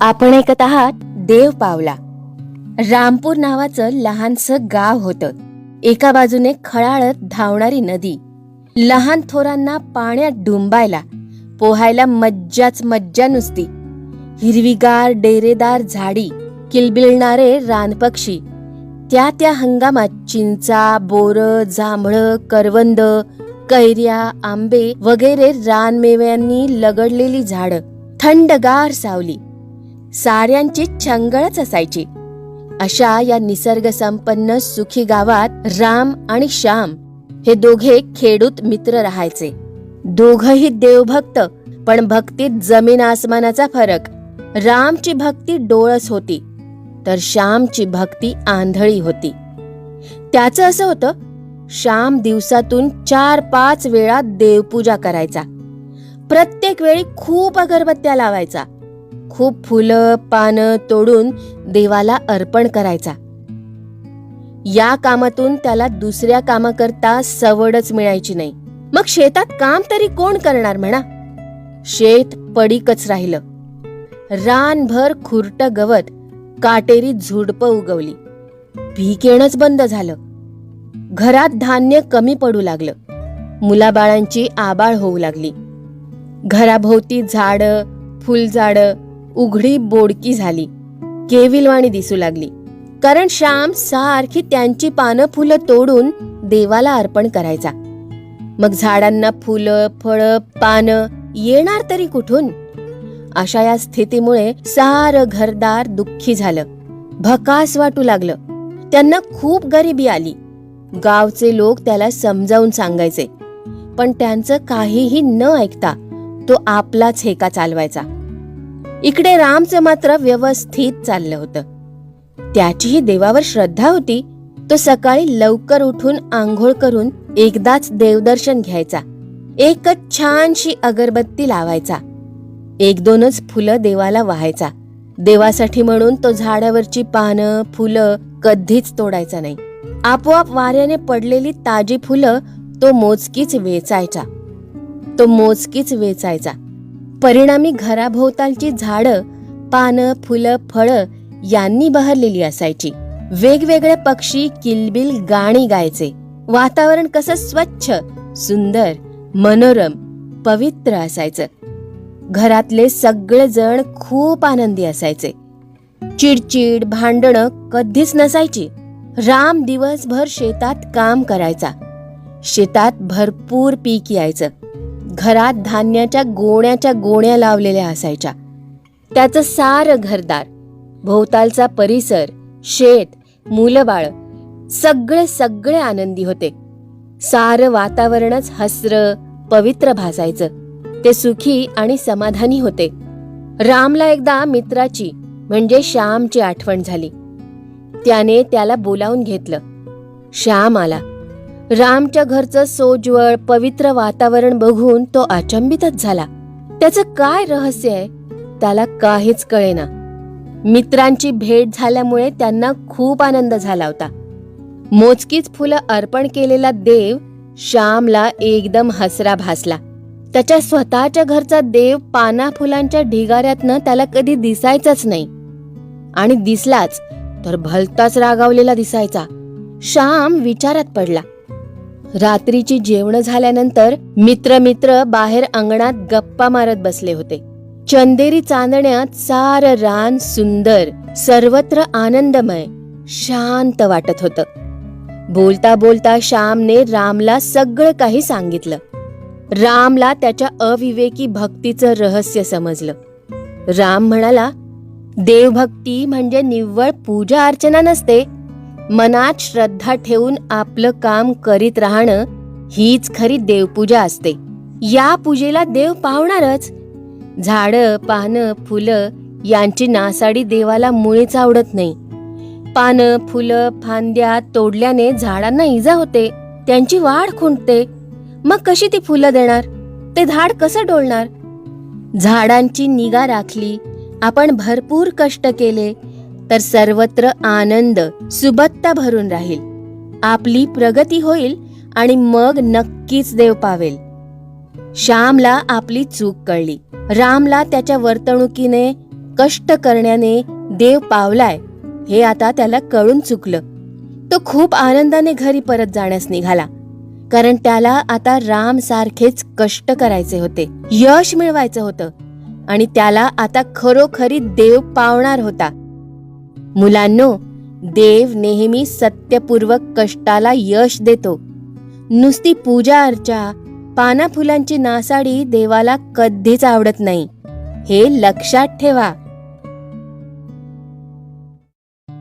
आपण ऐकत आहात देव पावला. रामपूर नावाचं लहानसं गाव होतं. एका बाजूने खळाळत धावणारी नदी. लहान थोरांना पाण्यात डुंबायला पोहायला मज्जाच मज्जा नुसती. हिरवीगार डेरेदार झाडी किलबिलणारे रानपक्षी त्या त्या हंगामात चिंचा बोर जांभळं करवंद कैऱ्या आंबे वगैरे रानमेव्यांनी लगडलेली झाडं. थंडगार सावली. साऱ्यांची छंगळच असायची. अशा या निसर्गसंपन्न सुखी गावात राम आणि श्याम हे दोघे खेडूत मित्र राहायचे. दोघही देवभक्त पण भक्तीत जमीन आसमानाचा फरक. रामची भक्ती डोळस होती तर श्यामची भक्ती आंधळी होती. त्याचं असं होतं श्याम दिवसातून चार पाच वेळा देवपूजा करायचा. प्रत्येक वेळी खूप अगरबत्त्या लावायचा. खूप फुलं पानं तोडून देवाला अर्पण करायचा. या कामातून त्याला दुसऱ्या कामाकरता सवडच मिळायची नाही. मग शेतात काम तरी कोण करणार म्हणा? शेत पडीकच राहिलं. रानभर खुरट गवत काटेरी झुडप उगवली. भीक येणंच बंद झालं. घरात धान्य कमी पडू लागलं. मुलाबाळांची आबाळ होऊ लागली. घराभोवती झाडं फुलझाडं उघडी बोडकी झाली. केविलवाणी दिसू लागली. कारण श्याम सारखी त्यांची पानं फुलं तोडून देवाला अर्पण करायचा. मग झाडांना फुलं फळं पानं येणार तरी कुठून? अशा या स्थितीमुळे सारं घरदार दुःखी झालं. भकास वाटू लागलं. त्यांना खूप गरिबी आली. गावचे लोक त्याला समजावून सांगायचे. पण त्यांचं काहीही न ऐकता तो आपलाच हेका चालवायचा. इकडे रामचं मात्र व्यवस्थित चाललं होतं. त्याचीही देवावर श्रद्धा होती तो सकाळी लवकर उठून आंघोळ करून एकदाच देवदर्शन घ्यायचा. एकच छानशी अगरबत्ती लावायचा. एक दोनच फुलं देवाला वाहायचा. देवासाठी म्हणून तो झाडावरची पानं फुलं कधीच तोडायचा नाही. आपोआप वाऱ्याने पडलेली ताजी फुलं तो मोजकीच वेचायचा. तो मोजकीच वेचायचा. परिणामी घराभोवतालची झाडं पानं फुलं फळं यांनी बहरलेली असायची. वेगवेगळे पक्षी किलबिल गाणी गायचे. वातावरण कसं स्वच्छ सुंदर मनोरम पवित्र असायचं. घरातले सगळे जण खूप आनंदी असायचे. चिडचिड भांडणं कधीच नसायची. राम दिवसभर शेतात काम करायचा. शेतात भरपूर पीक यायचं. घरात धान्याच्या गोण्याच्या गोण्या लावलेल्या असायच्या. त्याचं सारं घरदार भोवतालचा परिसर शेत मुलबाळ सगळे सगळे आनंदी होते. सारं वातावरणच हसर पवित्र भासायचं. ते सुखी आणि समाधानी होते. रामला एकदा मित्राची म्हणजे श्यामची आठवण झाली. त्याने त्याला बोलावून घेतलं. श्याम आला. रामच्या घरचं सोज्वळ पवित्र वातावरण बघून तो अचंबितच झाला. त्याचं काय रहस्य आहे? त्याला काहीच कळेना. मित्रांची भेट झाल्यामुळे त्यांना खूप आनंद झाला होता. मोजकीच फुलं अर्पण केलेला देव श्यामला एकदम हसरा भासला. त्याच्या स्वतःच्या घरचा देव पाना फुलांच्या ढिगाऱ्यातनं त्याला कधी दिसायचाच नाही. आणि दिसलाच तर भलताच रागावलेला दिसायचा. श्याम विचारात पडला. रात्रीची जेवण झाल्यानंतर मित्र मित्र बाहेर अंगणात गप्पा मारत बसले होते. चंदेरी चांदण्यात सार रान सुंदर सर्वत्र आनंदमय शांत वाटत होत. बोलता बोलता श्यामने रामला सगळं काही सांगितलं. रामला त्याच्या अविवेकी भक्तीचं रहस्य समजलं. राम म्हणाला देवभक्ती म्हणजे निव्वळ पूजा अर्चना नसते मनात श्रद्धा ठेवून आपलं काम करीत राहणं हीच खरी देवपूजा असते. या पूजेला देव पावणारच झाडं पानं फुलं यांची नासाडी देवाला मुळीच आवडत नाही. पानं फुलं फांद्या तोडल्याने झाडांना इजा होते. त्यांची वाढ खुंटते. मग कशी ती फुलं देणार? ते झाड कसं डोलणार? झाडांची निगा राखली आपण भरपूर कष्ट केले तर सर्वत्र आनंद सुबत्ता भरून राहील. आपली प्रगती होईल आणि मग नक्कीच देव पावेल. श्यामला आपली चूक कळली. रामला त्याच्या वर्तणुकीने कष्ट करण्याने देव पावलाय हे आता त्याला कळून चुकलं. तो खूप आनंदाने घरी परत जाण्यास निघाला. कारण त्याला आता राम सारखेच कष्ट करायचे होते यश मिळवायचं होतं. आणि त्याला आता खरोखरी देव पावणार होता. मुलांनो देव नेहमी सत्यपूर्वक कष्टाला यश देतो. नुसती पूजा अर्चा पाना फुलांची नासाडी देवाला कधीच आवडत नाही. हे लक्षात ठेवा.